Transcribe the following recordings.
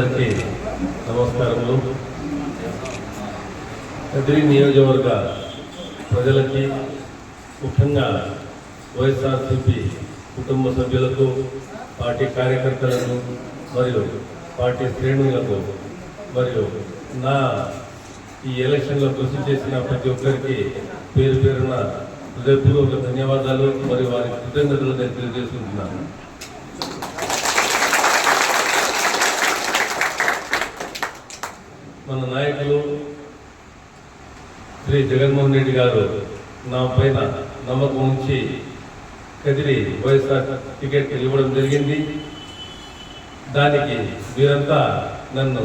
అందరికీ నమస్కారములు. ఎదిరి నియోజకవర్గ ప్రజలకి ముఖ్యంగా వైఎస్ఆర్సీపీ కుటుంబ సభ్యులకు పార్టీ కార్యకర్తలకు మరియు పార్టీ శ్రేణులకు మరియు నా ఈ ఎలక్షన్లో కృషి చేసిన ప్రతి ఒక్కరికి పేరు పేరున హృదయపూర్వక ధన్యవాదాలు మరియు వారి కృతజ్ఞతలు నేను తెలియజేసుకుంటున్నాను. మన నాయకులు శ్రీ జగన్మోహన్ రెడ్డి గారు నా పైన నమ్మకం ఉంచి కదిరి వైఎస్ఆర్ టికెట్ ఇవ్వడం జరిగింది. దానికి మీరంతా నన్ను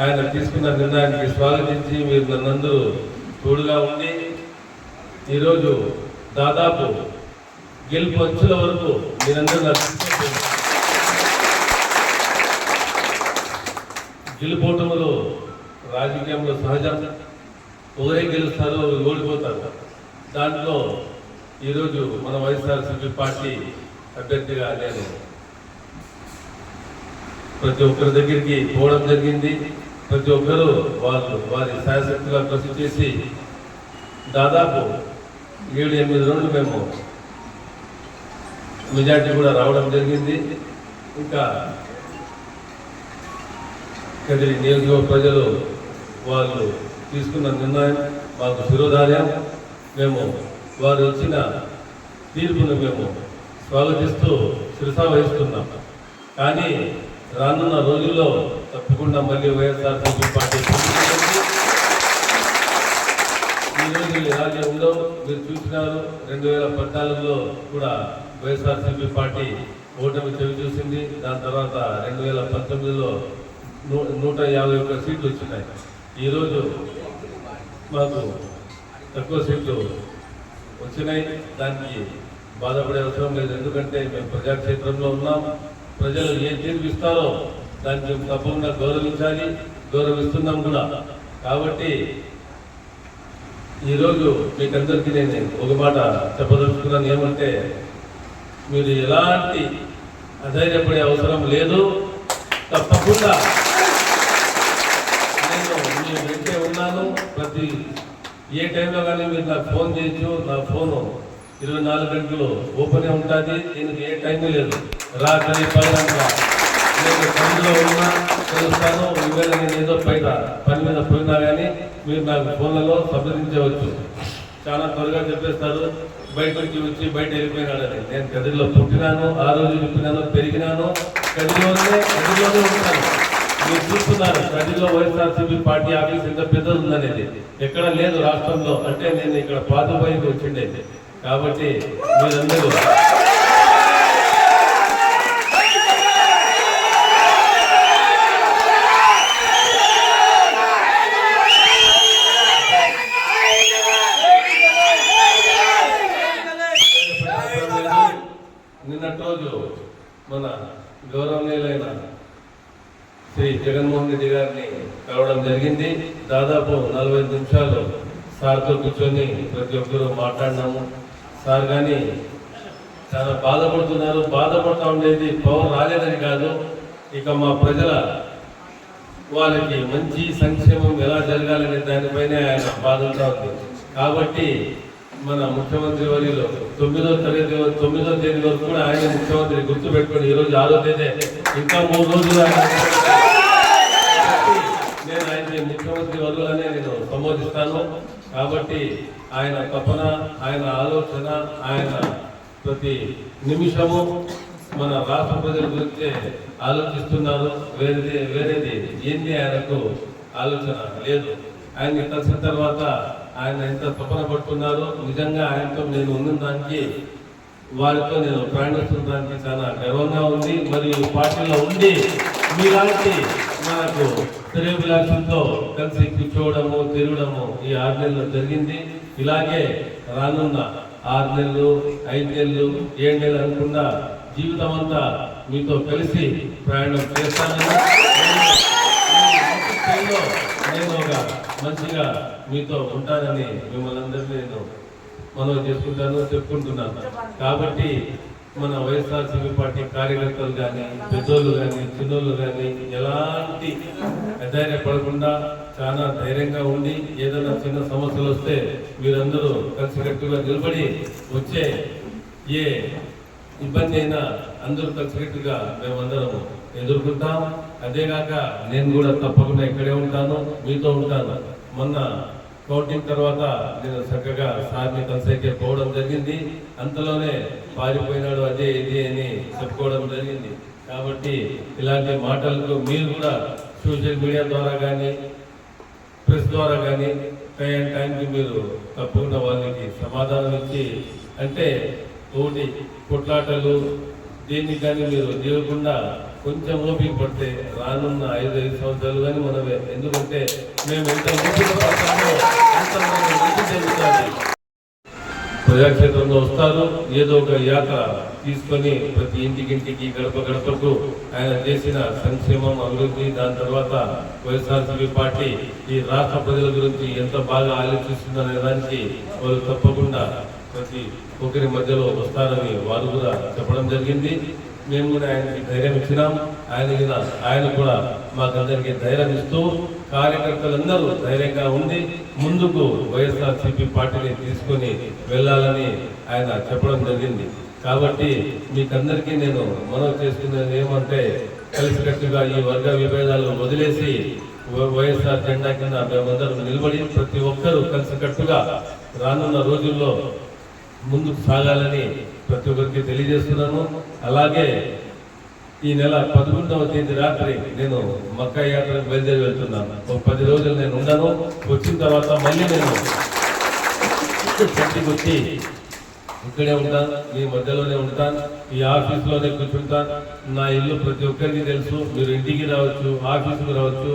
ఆయన తీసుకున్న నిర్ణయానికి స్వాగతించి మీరు నన్నందరూ తోడుగా ఉండి ఈరోజు దాదాపు గెలుపు అంచుల వరకు మీరందరూ నాకు తీసుకొని గెలుపోవటంలో రాజకీయంలో సహజం ఒకరే గెలుస్తారు ఓడిపోతారు. దాంట్లో ఈరోజు మన వైఎస్ఆర్సీపీ పార్టీ అభ్యర్థిగా నేను ప్రతి ఒక్కరి దగ్గరికి పోవడం జరిగింది. ప్రతి ఒక్కరూ వాళ్ళు వారి శాయశక్తిగా కృషి చేసి దాదాపు ఏడు ఎనిమిది రోజులు మేము మెజార్టీ కూడా రావడం జరిగింది. ఇంకా కదిరి నియోజకవర్గ ప్రజలు వాళ్ళు తీసుకున్న నిర్ణయం మాకు శిరోధార్యం. మేము వారు ఇచ్చిన తీర్పును మేము స్వాగతిస్తూ శిరసా వహిస్తున్నాం. కానీ రానున్న రోజుల్లో తప్పకుండా మళ్ళీ వైఎస్ఆర్సీపీ పార్టీ పుంజుకుంటుంది. ఈ రోజులు ఇలాగే ఉండవు మీరు చూసినారు. రెండు వేల పద్నాలుగులో కూడా వైఎస్ఆర్సీపీ పార్టీ ఓటమి చవి చూసింది దాని తర్వాత రెండు వేల పంతొమ్మిదిలో నూట యాభై ఒక్క సీట్లు వచ్చినాయి. ఈరోజు మాకు తక్కువ సీట్లు వచ్చినాయి. దానికి బాధపడే అవసరం లేదు. ఎందుకంటే మేము ప్రజాక్షేత్రంలో ఉన్నాం. ప్రజలు ఏ తీర్పిస్తారో దాన్ని మేము తప్పకుండా గౌరవించాలి గౌరవిస్తున్నాం కూడా. కాబట్టి ఈరోజు మీకందరికీ నేను ఒక మాట చెప్పదలుచుకున్నాను. ఏమంటే మీరు ఎలాంటి అధైర్యపడే అవసరం లేదు. తప్పకుండా మీ వెంటే ఉన్నాను. ప్రతి ఏ టైంలో కానీ మీరు నాకు ఫోన్ చేయొచ్చు. నా ఫోను ఇరవై నాలుగు గంటలు ఓపెనే ఉంటుంది. దీనికి ఏ టైం లేదు. రాత్రి పైన నేను పనిలో ఉన్నా తెలుస్తాను. ఈవేళ నేను ఏదో బయట పని మీద పోయినా కానీ మీరు నాకు ఫోన్లలో సంప్రదించవచ్చు. చాలా త్వరగా చెప్పేస్తారు. బయట నుంచి వచ్చి బయట వెళ్ళిపోయినాడని నేను కదిరిలో పుట్టినాను. ఆ రోజు చెప్పినాను పెరిగినాను. కదిరిలోనే కదిరిలోనే ఉంటాను. మీరు చూస్తున్నారు ప్రజల్లో వైఎస్ఆర్సీపీ పార్టీ ఆఫీస్ ఎంత పెద్దది ఉందనేది ఎక్కడ లేదు రాష్ట్రంలో. అంటే నేను ఇక్కడ పాతపోయికి వచ్చిండేది. కాబట్టి మీరందరూ నిన్నటి రోజు మన గౌరవనీయులైన శ్రీ జగన్మోహన్ రెడ్డి గారిని కలవడం జరిగింది. దాదాపు నలభై నిమిషాలు సార్తో కూర్చొని ప్రతి ఒక్కరూ మాట్లాడినాము. సార్ కానీ చాలా బాధపడుతున్నారు. బాధపడుతూ ఉండేది పవర్ రాలేదని కాదు. ఇక మా ప్రజల వాళ్ళకి మంచి సంక్షేమం ఎలా జరగాలనే దానిపైనే ఆయన బాధపడతా ఉంది. కాబట్టి మన ముఖ్యమంత్రి వర్యులు తొమ్మిదో తరగతి తొమ్మిదో తేదీ వరకు కూడా ఆయన ముఖ్యమంత్రి గుర్తుపెట్టుకోండి ఈ ఈరోజు ఆరో తేదీ. ఇంకా మూడు రోజులు ఆయన ముఖ్యమంత్రి వదులనే నేను సంబోధిస్తాను. కాబట్టి ఆయన తపన ఆయన ఆలోచన ఆయన ప్రతి నిమిషము మన రాష్ట్ర ప్రజల గురించే ఆలోచిస్తున్నారు వేరేది వేరేది ఏంది ఆయనకు ఆలోచన లేదు. ఆయన కలిసిన తర్వాత ఆయన ఎంత తపన పడుతున్నారు నిజంగా ఆయనతో నేను ఉన్న దానికి వారితో నేను ప్రయాణిస్తున్నదానికి చాలా గర్వంగా ఉంది. మరియు పార్టీలో ఉండి మీలాంటి మనకు శ్రేయభిలాషులతో కలిసి కూర్చోవడము తిరగడము ఈ ఆరు నెలలు జరిగింది. ఇలాగే రానున్న ఆరు నెలలు ఐదు నెలలు ఏడు నెలలు అనుకుండా జీవితం అంతా మీతో కలిసి ప్రయాణం చేస్తానని నేను ఒక మంచిగా మీతో ఉంటానని మిమ్మల్ని అందరినీ నేను మనం చేసుకుంటాను చెప్పుకుంటున్నాను. కాబట్టి మన వైఎస్ఆర్సీపీ పార్టీ కార్యకర్తలు కానీ పెద్దోళ్ళు కానీ చిన్నోళ్ళు కానీ ఎలాంటి అధైర్యపడకుండా చాలా ధైర్యంగా ఉండి ఏదైనా చిన్న సమస్యలు వస్తే మీరందరూ కలిసికట్టుగా నిలబడి వచ్చే ఏ ఇబ్బంది అయినా అందరూ కలిసికట్టుగా మేమందరము ఎదుర్కొంటాం. అదేగాక నేను కూడా తప్పకుండా ఇక్కడే ఉంటాను మీతో ఉంటాను. మొన్న కౌంటింగ్ తర్వాత నేను చక్కగా సార్ని కలిసైతే పోవడం జరిగింది. అంతలోనే పారిపోయినాడు అదే ఇది అని చెప్పుకోవడం జరిగింది. కాబట్టి ఇలాంటి మాటలకు మీరు కూడా సోషల్ మీడియా ద్వారా కానీ ప్రెస్ ద్వారా కానీ టైం టైంకి మీరు తప్పకుండా వాళ్ళకి సమాధానం ఇచ్చి అంటే ఒకటి కొట్లాటలు దీన్ని కానీ మీరు దిగకుండా కొంచెం ఓపిక పడితే రానున్న ఐదు ఐదు సంవత్సరాలు కానీ మనమే. ఎందుకంటే మేము ఎంత అంత మంచి జరుగుతుంది ప్రజాక్షేత్రంలో వస్తారు. ఏదో ఒక యాత్ర తీసుకొని ప్రతి ఇంటికింటికి గడప గడపకు ఆయన చేసిన సంక్షేమం అభివృద్ధి దాని తర్వాత వైఎస్ఆర్సీపీ పార్టీ ఈ రాష్ట్ర ప్రజల గురించి ఎంత బాగా ఆలోచిస్తుందనే దానికి వాళ్ళు తప్పకుండా ప్రతి ఒక్కరి మధ్యలో వస్తారని వారు కూడా చెప్పడం జరిగింది. మేము కూడా ఆయనకి ధైర్యం ఇచ్చినాం. ఆయన కూడా ఆయన కూడా మాకందరికీ ధైర్యం ఇస్తూ కార్యకర్తలందరూ ధైర్యంగా ఉండి ముందుకు వైఎస్ఆర్సీపీ పార్టీని తీసుకొని వెళ్ళాలని ఆయన చెప్పడం జరిగింది. కాబట్టి మీకందరికీ నేను మనవి చేసుకునేది ఏమంటే కలిసికట్టుగా ఈ వర్గ విభేదాలు వదిలేసి వై- వైఎస్ఆర్ జెండా కింద మేమందరం నిలబడి ప్రతి ఒక్కరూ కలిసికట్టుగా రానున్న రోజుల్లో ముందుకు సాగాలని ప్రతి ఒక్కరికి తెలియజేస్తున్నాను. అలాగే ఈ నెల పదకొండవ తేదీ రాత్రి నేను మక్కా యాత్రకు బయలుదేరి వెళ్తున్నాను. ఒక పది రోజులు నేను ఉండను. వచ్చిన తర్వాత మళ్ళీ నేను ఇంటికి వచ్చి ఇక్కడే ఉంటాను మీ మధ్యలోనే ఉంటాను ఈ ఆఫీస్లోనే కూర్చుంటాను నా ఇల్లు ప్రతి ఒక్కరికి తెలుసు. మీరు ఇంటికి రావచ్చు ఆఫీసుకు రావచ్చు.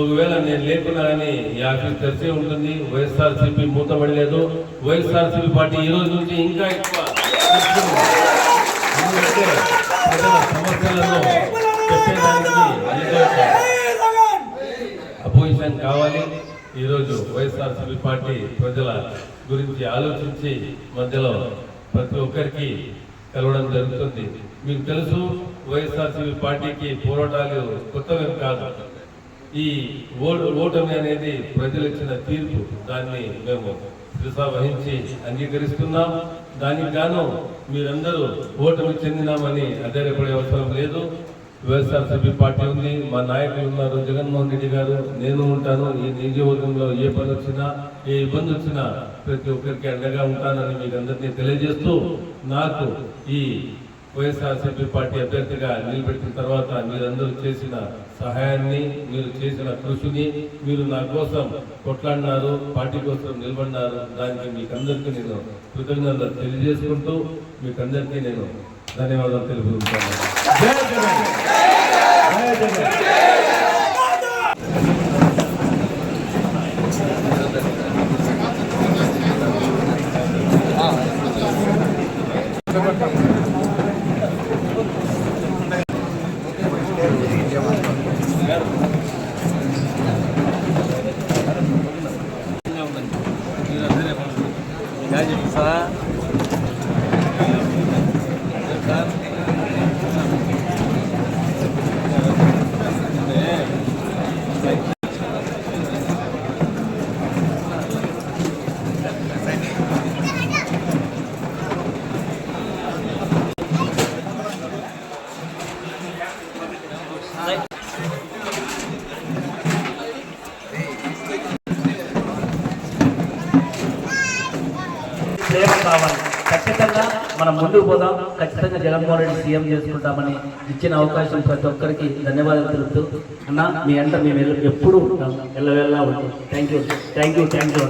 ఒకవేళ నేను లేకున్నా కానీ ఈ ఆఫీస్ తెరిచే ఉంటుంది. వైఎస్ఆర్సీపీ మూతపడలేదు వైఎస్ఆర్సీపీ పార్టీ ఈ రోజు నుంచి ఇంకా ఎక్కువ. ప్రజల సమస్యలను చెప్పేదానికి అపోజిషన్ కావాలి. ఈరోజు వైఎస్ఆర్సీపీ పార్టీ ప్రజల గురించి ఆలోచించి మధ్యలో ప్రతి ఒక్కరికి కలవడం జరుగుతుంది. మీకు తెలుసు వైఎస్ఆర్సీపీ పార్టీకి పోరాటాలు కొత్తవేం కాదు. ఈ ఓటమి అనేది ప్రజలు ఇచ్చిన తీర్పు. దాన్ని మేము శిరసా వహించి అంగీకరిస్తున్నాం. దానికి గాను మీరందరూ ఓటమి చెందినామని అధైర్యపడే అవసరం లేదు. వైఎస్ఆర్సీపీ పార్టీ ఉంది. మా నాయకులు ఉన్నారు. జగన్మోహన్ రెడ్డి గారు నేను ఉంటాను. ఈ నియోజకవర్గంలో ఏ పని వచ్చినా ఏ ఇబ్బంది వచ్చినా ప్రతి ఒక్కరికి అండగా ఉంటానని మీకు అందరినీ తెలియజేస్తూ నాకు ఈ వైఎస్ఆర్సీపీ పార్టీ అభ్యర్థిగా నిలబెట్టిన తర్వాత మీరందరూ చేసిన సహాయాన్ని మీరు చేసిన కృషిని మీరు నా కోసం కొట్లాడినారు పార్టీ కోసం నిలబడినారు. దానికి మీకు అందరికీ నేను కృతజ్ఞతలు తెలియజేసుకుంటూ మీకు అందరికీ నేను ధన్యవాదాలు తెలుపుతున్నాను Thank you. జై జగన్ ప్రేమ కావాలి. ఖచ్చితంగా మనం ముందుకు పోదాం. ఖచ్చితంగా జగన్మోహన్ రెడ్డి సీఎం చేసుకుంటామని ఇచ్చిన అవకాశం ప్రతి ఒక్కరికి ధన్యవాదాలు తెలుపుతూ అన్న మీ అంట మేము ఎప్పుడు ఉంటాం. ఎల్లవెల్లా ఉంటాం. Thank you thank you thank you